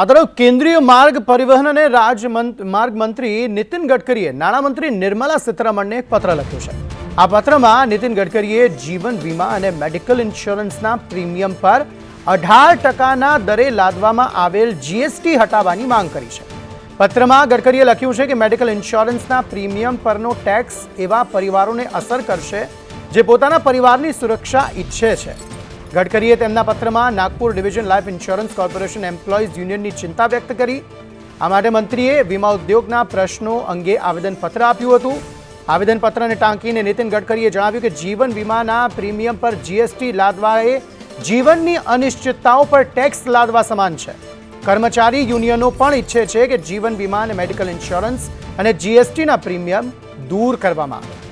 આ તરફ કેન્દ્રીય માર્ગ પરિવહન અને માર્ગ મંત્રી નીતિન ગડકરીએ નાણામંત્રી નિર્મલા સીતારમણને એક પત્ર લખ્યો છે. આ પત્રમાં નીતિન ગડકરીએ જીવન વીમા અને મેડિકલ ઇન્સ્યોરન્સના પ્રીમિયમ પર અઢાર ટકાના દરે લાદવામાં આવેલ જીએસટી હટાવવાની માંગ કરી છે. પત્રમાં ગડકરીએ લખ્યું છે કે મેડિકલ ઇન્સ્યોરન્સના પ્રીમિયમ પરનો ટેક્સ એવા પરિવારોને અસર કરશે જે પોતાના પરિવારની સુરક્ષા ઈચ્છે છે. ગડકરીએ તેમના પત્રમાં Nagpur division life insurance corporation employees યુનિયનની ચિંતા વ્યક્ત કરી. આ માટે મંત્રીએ વીમા ઉદ્યોગના પ્રશ્નો અંગે આવેદનપત્ર આપ્યું હતું. આવેદનપત્રને ટાંકીને નીતિન ગડકરીએ જણાવ્યું કે જીવન વીમાના પ્રીમિયમ પર જીએસટી લાદવા એ જીવનની અનિશ્ચિતતાઓ પર ટેક્સ લાદવા સમાન છે. કર્મચારી યુનિયનો પણ ઈચ્છે છે કે જીવન વીમા અને મેડિકલ ઇન્સ્યોરન્સ અને જીએસટીના પ્રીમિયમ દૂર કરવામાં આવે.